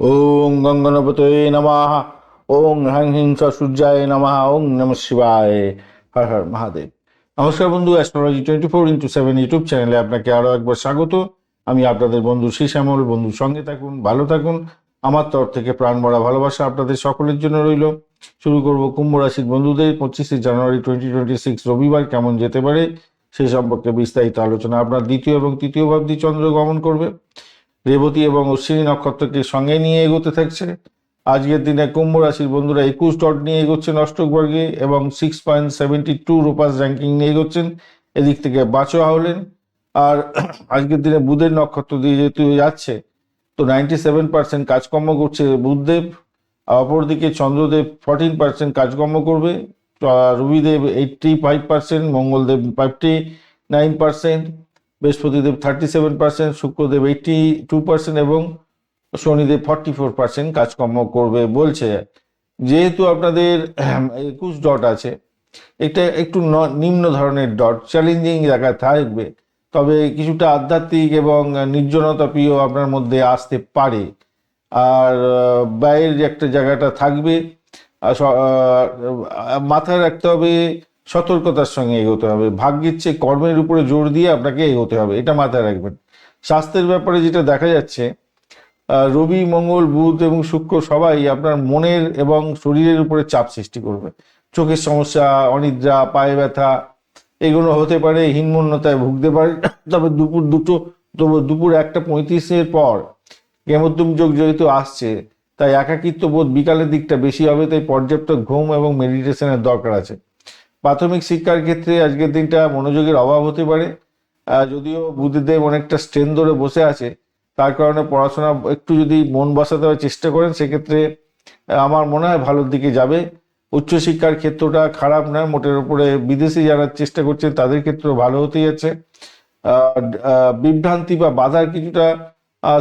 ওং গঙ্গনপতয়ে নমঃ ওং হ্যাং হিং স সূর্যায় নমঃ ওং নম শিবায় হর হর মহাদেব নমস্কার বন্ধু astrology twenty four into seven YouTube চ্যানেলে আপনাকে আরও একবার স্বাগত। আমি আপনাদের বন্ধু শ্রী শ্যামল বন্ধুর সঙ্গে থাকুন, ভালো থাকুন। আমার তরফ থেকে প্রাণ ভরা ভালোবাসা আপনাদের সকলের জন্য রইল। শুরু করব কুম্ভ রাশির বন্ধুদের। পঁচিশে জানুয়ারি টোয়েন্টি টোয়েন্টি সিক্স রবিবার কেমন যেতে পারে সেই সম্পর্কে বিস্তারিত আলোচনা আপনার দ্বিতীয় এবং তৃতীয় ভাবদি চন্দ্র গমন করবে। রেবতী এবং অশ্বিনী নক্ষত্রকে সঙ্গে নিয়ে এগোতে থাকছে। আজকের দিনে কুম্ভ রাশির বন্ধুরা একুশ ডট নিয়ে এগোচ্ছেন অষ্টক বর্গে এবং সিক্স পয়েন্ট সেভেন্টি টু রোপাস র্যাঙ্কিং নিয়ে এগোচ্ছেন। এদিক থেকে বাঁচোয়া হলেন। আর আজকের দিনে বুধের নক্ষত্র দিয়ে যেহেতু যাচ্ছে, তো নাইনটি সেভেন পার্সেন্ট কাজকর্ম করছে বুধদেব। আর অপরদিকে চন্দ্রদেব ফর্টিন পার্সেন্ট কাজকর্ম করবে। Ravidev eighty five percent Mangaldev fifty nine percent Brihaspatidev thirty seven percent Shukradev eighty two percent এবং শনিদেব ফর্টি ফোর পার্সেন্ট কাজকর্ম করবে বলছে। যেহেতু আপনাদের একুশ ডট আছে, এটা একটু নিম্ন ধরনের ডট চ্যালেঞ্জিং জায়গায় থাকবে। তবে কিছুটা আধ্যাত্মিক এবং নির্জনতা প্রিয় আপনার মধ্যে আসতে পারে। আর ব্যয়ের একটা জায়গাটা থাকবে। মাথায় রাখতে হবে সতর্কতার সঙ্গে এগোতে হবে। ভাগ্যের চেয়ে কর্মের উপরে জোর দিয়ে আপনাকে এগোতে হবে, এটা মাথায় রাখবেন। স্বাস্থ্যের ব্যাপারে যেটা দেখা যাচ্ছে রবি, মঙ্গল, বুধ এবং শুক্র সবাই আপনার মনের এবং শরীরের উপরে চাপ সৃষ্টি করবে। চোখের সমস্যা, অনিদ্রা, পায়ে ব্যথা, এগুলো হতে পারে, হীনমন্যতায় ভুগতে পারে। তবে দুপুর দুটো, তবু দুপুর একটা পঁয়ত্রিশের পর কেমোদ্যম যোগ যেহেতু আসছে, তাই একাকিত্ব বোধ বিকালের দিকটা বেশি হবে, তাই পর্যাপ্ত ঘুম এবং মেডিটেশনের দরকার আছে। প্রাথমিক শিক্ষার ক্ষেত্রে আজকের দিনটা মনোযোগের অভাব হতে পারে। যদিও বুদ্ধিদেব অনেকটা স্ট্রেন ধরে বসে আছে, তার কারণে পড়াশোনা একটু যদি মন বসাতে চেষ্টা করেন, সেক্ষেত্রে আমার মনে হয় ভালোর দিকে যাবে। উচ্চশিক্ষার ক্ষেত্রটা খারাপ নয়, মোটের উপরে বিদেশে যারা চেষ্টা করছেন, তাদের ক্ষেত্রেও ভালো হতে যাচ্ছে। বিভ্রান্তি বা বাধার কিছুটা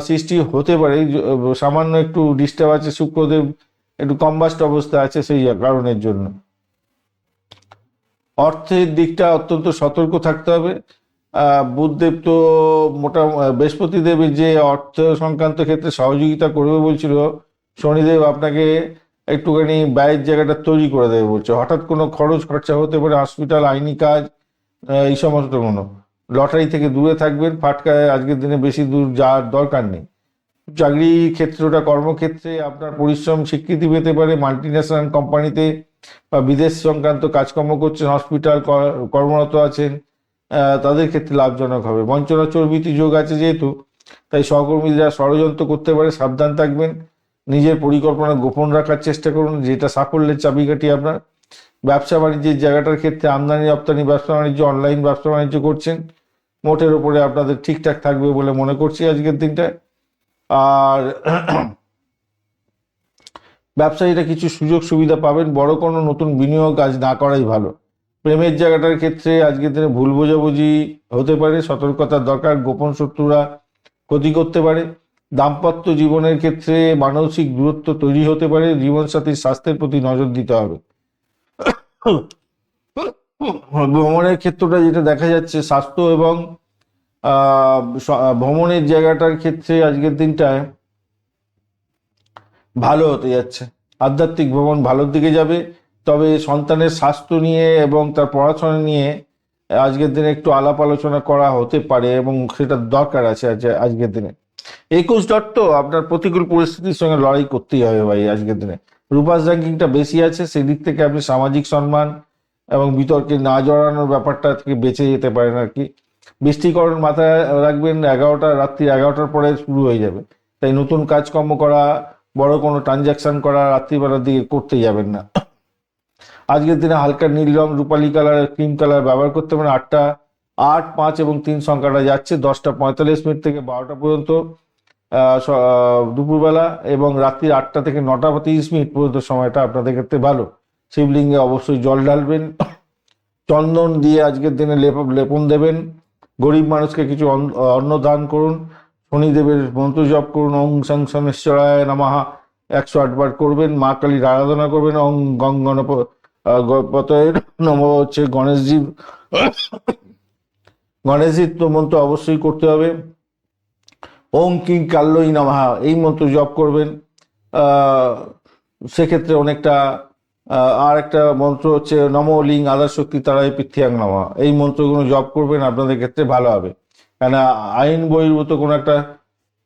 সৃষ্টি হতে পারে। সামান্য একটু ডিস্টার্ব আছে, শুক্রদেব একটু কম্বাস্ট অবস্থা আছে সেই কারণের জন্য। অর্থের দিকটা অত্যন্ত সতর্ক থাকতে হবে। আহ, বুধদেব তো মোটা বৃহস্পতি দেবের যে অর্থ সংক্রান্ত ক্ষেত্রে সহযোগিতা করবে বলছিল শনিদেব আপনাকে একটুখানি ব্যয়ের জায়গাটা তৈরি করে দেবে বলছে। হঠাৎ কোনো খরচ খরচা হতে পারে হসপিটাল আইনি কাজ এই সমস্ত কোনো। লটারি থেকে দূরে থাকবেন ফাটকায় আজকের দিনে বেশি দূর যাওয়ার দরকার নেই। চাকরি ক্ষেত্রটা, কর্মক্ষেত্রে আপনার পরিশ্রম স্বীকৃতি পেতে পারে। মাল্টি ন্যাশনাল কোম্পানিতে বা বিদেশ সংক্রান্ত কাজকর্ম করছেন হসপিটাল কর্মরত আছেন তাদের ক্ষেত্রে লাভজনক হবে। বঞ্চনা চর্বিতি যোগ আছে যেহেতু, তাই সহকর্মীরা ষড়যন্ত্র করতে পারে, সাবধান থাকবেন। নিজের পরিকল্পনা গোপন রাখার চেষ্টা করুন, যেটা সাফল্যের চাবিকাঠি আপনার। ব্যবসা বাণিজ্যের জায়গাটার ক্ষেত্রে আমদানি, রপ্তানি, ব্যবসা বাণিজ্য অনলাইন ব্যবসা বাণিজ্য করছেন। মোটের উপরে আপনাদের ঠিকঠাক থাকবে বলে মনে করছি আজকের দিনটায়। আর ব্যবসায়ীরা কিছু সুযোগ সুবিধা পাবেন। বড় কোনো নতুন বিনিয়োগ আজ না করাই ভালো। প্রেমের জায়গাটার ক্ষেত্রে আজকের দিনে ভুল বোঝাবুঝি হতে পারে, সতর্কতার দরকার, গোপন শত্রুরা ক্ষতি করতে পারে। দাম্পত্য জীবনের ক্ষেত্রে মানসিক দূরত্ব তৈরি হতে পারে জীবনসাথীর স্বাস্থ্যের প্রতি নজর দিতে হবে। ভ্রমণের ক্ষেত্রটা যেটা দেখা যাচ্ছে, স্বাস্থ্য এবং ভ্রমণের জায়গাটার ক্ষেত্রে আজকের দিনটায় ভালো হতে যাচ্ছে। আধ্যাত্মিক ভ্রমণ ভালোর দিকে যাবে, তবে সন্তানের স্বাস্থ্য নিয়ে এবং তার পড়াশোনা নিয়ে আজকের দিনে একটু আলাপ আলোচনা করা হতে পারে এবং সেটা দরকার আছে আজ- আজকের দিনে। একুশ ডট তো আপনার প্রতিকূল পরিস্থিতির সঙ্গে লড়াই করতেই হবে ভাই আজকের দিনে। রূপাস র্যাঙ্কিংটা বেশি আছে, সেদিক থেকে আপনি সামাজিক সম্মান এবং বিতর্কে না জড়ানোর ব্যাপারটা থেকে বেঁচে যেতে পারেন আর কি। বৃষ্টিকরণ মাথায় রাখবেন, এগারোটা, রাত্রি এগারোটার পরে শুরু হয়ে যাবে। তাই নতুন কাজকর্ম করা, বড় কোনো ট্রানজাকশন করা, রাত্রিবেলার দিকে করতে যাবেন না। আজকের দিনে হালকা নীল রং রূপালী কালার, ক্রিম কালার ব্যবহার করতে পারেন। আটটা, আট, পাঁচ এবং তিন সংখ্যাটা যাচ্ছে দশটা পঁয়তাল্লিশ মিনিট থেকে বারোটা পর্যন্ত দুপুরবেলা এবং রাত্রি আটটা থেকে নটা তিরিশ মিনিট পর্যন্ত সময়টা আপনাদের ক্ষেত্রে ভালো। শিবলিঙ্গে অবশ্যই জল ঢালবেন। চন্দন দিয়ে আজকের দিনে লেপ, লেপন দেবেন। গরিব মানুষকে কিছু অন্ন দান করুন, শনিদেবের মন্ত্র জপ করুন, ওং সং শনেশ্বরায় নামাহা একশো আটবার করবেন, মা কালীর আরাধনা করবেন অং গং গণপ নম হচ্ছে গণেশজি। গণেশজির তো মন্ত্র অবশ্যই করতে হবে। ওং কিং কাল্লই নামাহা এই মন্ত্র জপ করবেন। সেক্ষেত্রে অনেকটা আর একটা মন্ত্র হচ্ছে, নম লিং আদার শক্তি তারাই পৃথিয়াং নামা। এই মন্ত্রগুলো জপ করবেন, আপনাদের ক্ষেত্রে ভালো হবে। কেন আইন বহির্ভূত কোনো একটা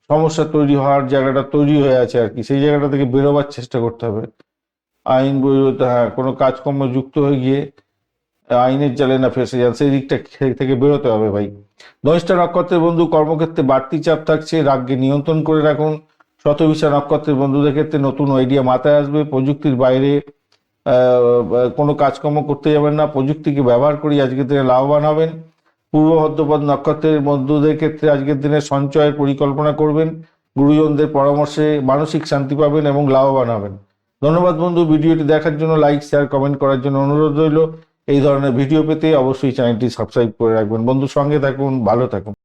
সমস্যা তৈরি হওয়ার জায়গাটা তৈরি হয়ে আছে আর কি, সেই জায়গাটা থেকে বেরোবার চেষ্টা করতে হবে। আইন বহির্ভূত হ্যাঁ কোনো কাজকর্ম যুক্ত হয়ে গিয়ে আইনের জালে না ফেসে যান, সেই দিকটা থেকে বেরোতে হবে ভাই। ধনিষ্ঠা নক্ষত্রের বন্ধু, কর্মক্ষেত্রে বাড়তি চাপ থাকছে, রাগকে নিয়ন্ত্রণ করে রাখুন। শতবিশা নক্ষত্রের বন্ধুদের ক্ষেত্রে নতুন আইডিয়া মাথায় আসবে, প্রযুক্তির বাইরে কোনো কাজকর্ম করতে যাবেন না প্রযুক্তিকে ব্যবহার করে আজকের দিনে লাভবান হবেন। পূর্ব ভদ্রপদ নক্ষত্রের বন্ধুদের ক্ষেত্রে আজকের দিনে সঞ্চয়ের পরিকল্পনা করবেন, গুরুজনদের পরামর্শে মানসিক শান্তি পাবেন এবং লাভবান হবেন। ধন্যবাদ বন্ধু, ভিডিওটি দেখার জন্য লাইক শেয়ার কমেন্ট করার জন্য অনুরোধ রইল। এই ধরনের ভিডিও পেতে অবশ্যই চ্যানেলটি সাবস্ক্রাইব করে রাখবেন। বন্ধু সঙ্গে থাকুন, ভালো থাকুন।